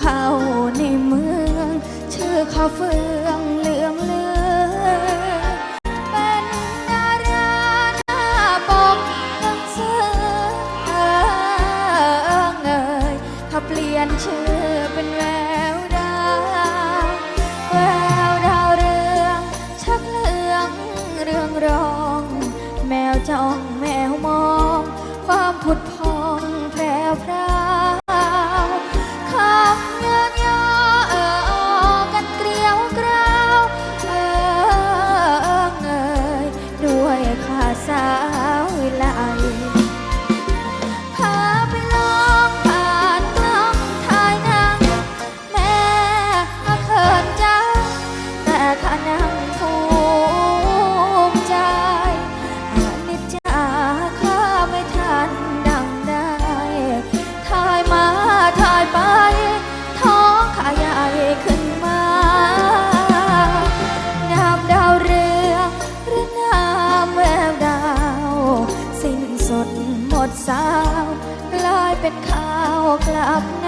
เข้าในเมือง ชื่อเขาเฟืองเหลืองเลือเป็นดาราหน้าปกหนังสือเออเงยเขาเปลี่ยนชื่อเป็นแววดาวแววดาวเรืองชักเลืองเรืองรอง แมวจ้องแมวมอง ความผุดพองแพรวพรา สาวไล สาวกลายเป็นข่าวกลับ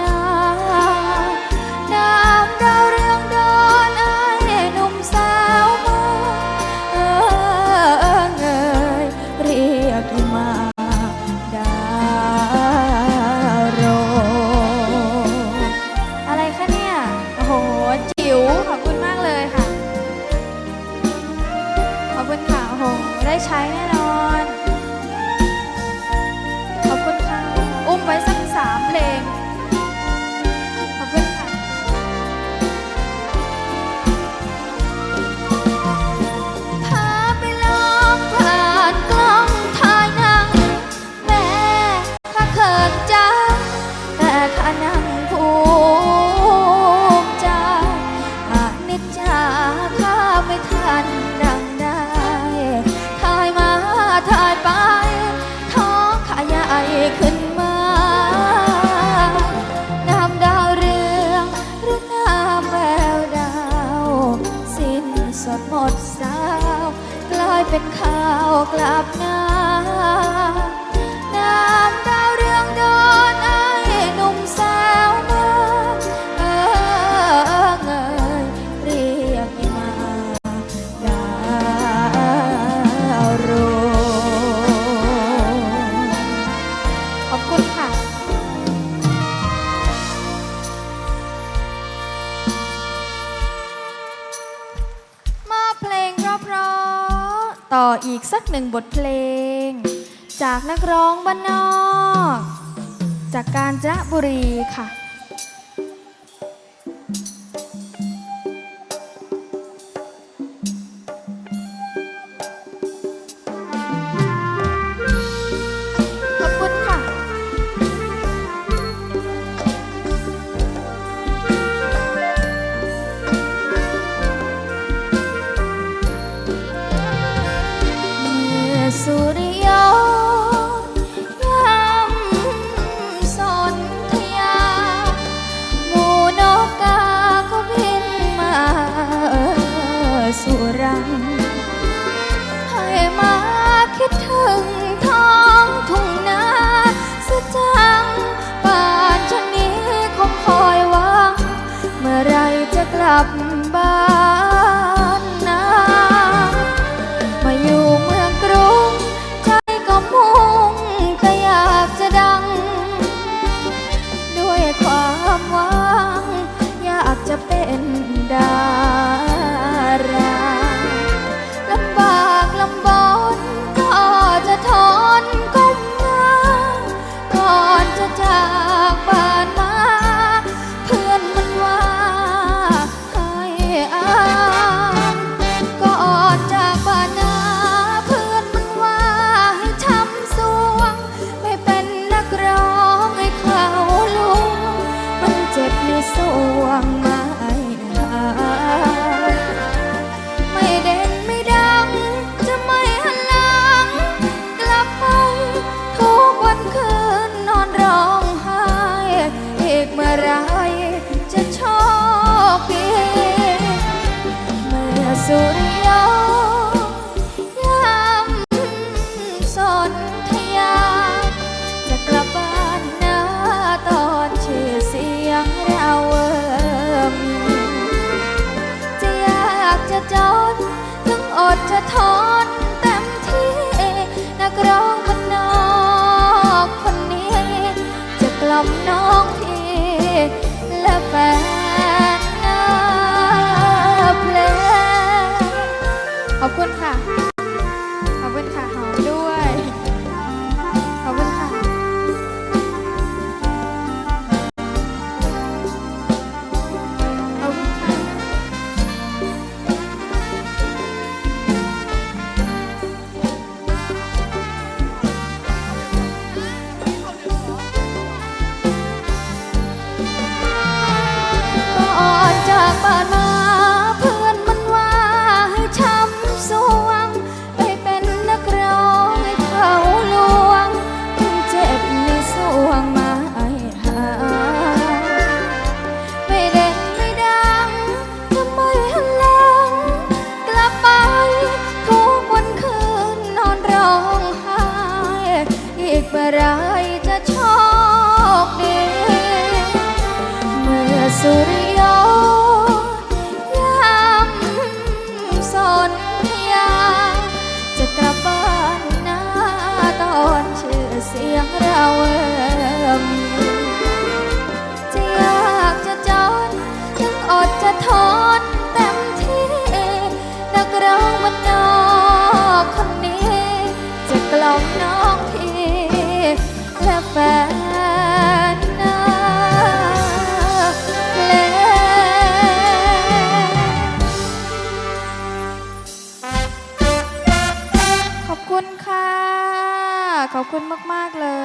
กลับนะ สักหนึ่งบทเพลง จากนักร้องบ้านนอก จากกาญจนบุรีค่ะ สุริยยำสนทยามูนกกากบินมาสุรัง ให้มาคิดถึงท้องทุ่งนาสะจังป่านชนนี้คงคอยวัง เมื่อไรจะกลับบ้าน रा ขอบคุณมาก ๆ เลย